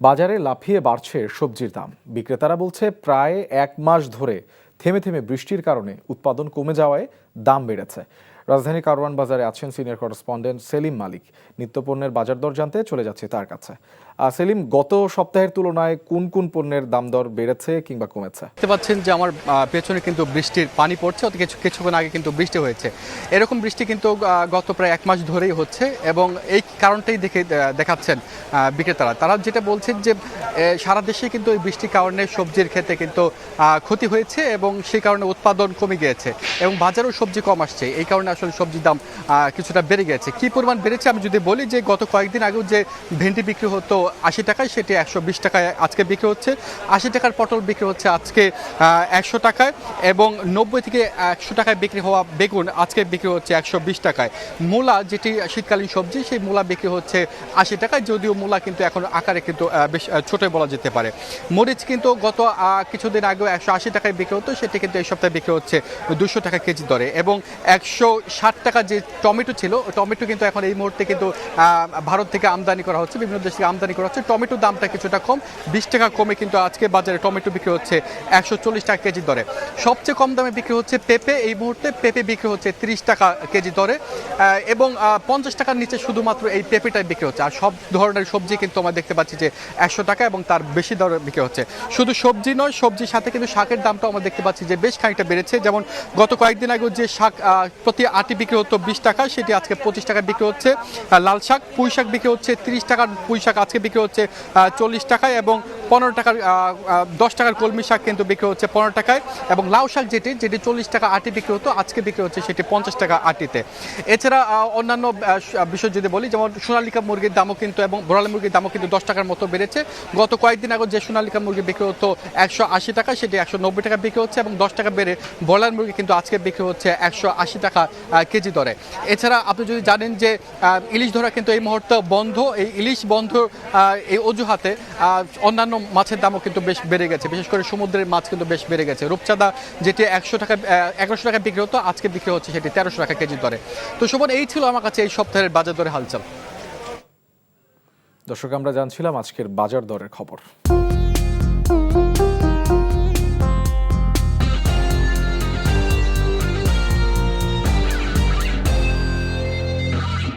বাজারে লাফিয়ে বাড়ছে সবজির দাম। বিক্রেতারা বলছে, প্রায় এক মাস ধরে থেমে থেমে বৃষ্টির কারণে উৎপাদন কমে যাওয়ায় দাম বেড়েছে। রাজধানী কারওয়ান বাজারে আছেন সিনিয়র করেসপন্ডেন্ট সেলিম মালিক। নিত্যপণ্যের বাজার দর জানতে চলে যাচ্ছে তার কাছে। সেলিম, গত সপ্তাহের তুলনায় কোন কোন পণ্যের দাম দর বেড়েছে কিংবা কমেছে? দেখতে পাচ্ছেন যে আমার পেছনে কিন্তু বৃষ্টির পানি পড়ছে অত কিছু, কিছুক্ষণ আগে কিন্তু বৃষ্টি হয়েছে। এরকম বৃষ্টি কিন্তু গত প্রায় এক মাস ধরেই হচ্ছে এবং এই কারণটাই দেখে দেখাচ্ছেন বিক্রেতারা। তারা যেটা বলছেন যে সারা দেশে কিন্তু এই বৃষ্টির কারণে সবজির ক্ষেত্রে কিন্তু ক্ষতি হয়েছে এবং সেই কারণে উৎপাদন কমে গিয়েছে এবং বাজারেও সবজি কম আসছে। এই কারণে আসলে সবজির দাম কিছুটা বেড়ে গেছে। কি পরিমাণ বেড়েছে? আমি যদি বলি যে গত কয়েকদিন আগেও যে ভেন্ডি বিক্রি হতো আশি টাকায়, সেটি একশো বিশ টাকায় আজকে বিক্রি হচ্ছে। আশি টাকার পটল বিক্রি হচ্ছে আজকে একশো টাকায় এবং নব্বই থেকে একশো টাকায় বিক্রি হওয়া বেগুন আজকে বিক্রি হচ্ছে একশো বিশ টাকায়। মূলা, যেটি শীতকালীন সবজি, সেই মূলা বিক্রি হচ্ছে আশি টাকায়, যদিও মূলা কিন্তু এখন আকারে কিন্তু বেশ ছোটই বলা যেতে পারে। মরিচ কিন্তু গত কিছুদিন আগেও একশো আশি টাকায় বিক্রি হতো, সেটি কিন্তু এই সপ্তাহে বিক্রি হচ্ছে দুশো টাকা কেজি দরে এবং একশো ষাট টাকা যে টমেটো ছিল, টমেটো কিন্তু এখন এই মুহূর্তে কিন্তু ভারত থেকে আমদানি করা হচ্ছে, বিভিন্ন দেশ থেকে আমদানি করা হচ্ছে। টমেটোর দামটা কিছুটা কম, বিশ টাকা কমে কিন্তু আজকে বাজারে টমেটো বিক্রি হচ্ছে একশো চল্লিশ টাকা কেজি দরে। সবচেয়ে কম দামে বিক্রি হচ্ছে পেঁপে, এই মুহূর্তে পেঁপে বিক্রি হচ্ছে তিরিশ টাকা কেজি দরে এবং পঞ্চাশ টাকার নিচে শুধুমাত্র এই পেঁপেটাই বিক্রি হচ্ছে। আর সব ধরনের সবজি কিন্তু আমরা দেখতে পাচ্ছি যে একশো টাকা এবং তার বেশি দরে বিক্রি হচ্ছে। শুধু সবজি নয়, সবজির সাথে কিন্তু শাকের দামটাও আমরা দেখতে পাচ্ছি যে বেশ খানিকটা বেড়েছে। যেমন গত কয়েকদিন আগে যে শাক প্রতি আটি বিক্রি হতো বিশ টাকা, সেটি আজকে পঁচিশ টাকা বিক্রি হচ্ছে। লাল শাক, পুঁই শাক বিক্রি হচ্ছে তিরিশ টাকার পুঁই শাক আজকে বিক্রি হচ্ছে চল্লিশ টাকায় এবং পনেরো টাকার দশ টাকার কলমি শাক কিন্তু বিক্রি হচ্ছে পনেরো টাকায়। এবং লাউ শাক যেটি যেটি চল্লিশ টাকা আটি বিক্রি হতো, আজকে বিক্রি হচ্ছে সেটি পঞ্চাশ টাকা আটিতে। এছাড়া অন্যান্য বিষয় যদি বলি, যেমন সোনালিকা মুরগির দামও কিন্তু, এবং বোরালি মুরগির দামও কিন্তু দশ টাকার মতো বেড়েছে। গত কয়েকদিন আগে যে সোনালিকা মুরগি বিক্রি হতো একশো আশি টাকা, সেটি একশো নব্বই টাকা বিক্রি হচ্ছে, এবং দশ টাকা বেড়ে ব্রয়লার মুরগি কিন্তু আজকে বিক্রি হচ্ছে একশো আশি টাকা কেজি দরে। এছাড়া আপনি যদি জানেন যে ইলিশ ধরা কিন্তু এই মুহূর্তে বন্ধ, এই ইলিশ বন্ধ এই অজুহাতে অন্যান্য মাছের দামও কিন্তু বেশ বেড়ে গেছে। বিশেষ করে সমুদ্রের মাছ কিন্তু বেশ বেড়ে গেছে। রূপচাঁদা, যেটি একশো টাকা একশো টাকা বিক্রি হতো, আজকে বিক্রি হচ্ছে সেটি তেরোশো টাকা কেজি দরে। তো শোভন, এই ছিল আমার কাছে এই সপ্তাহের বাজার দরে হালচাল। দর্শক, আমরা জানছিলাম আজকের বাজার দরের খবর।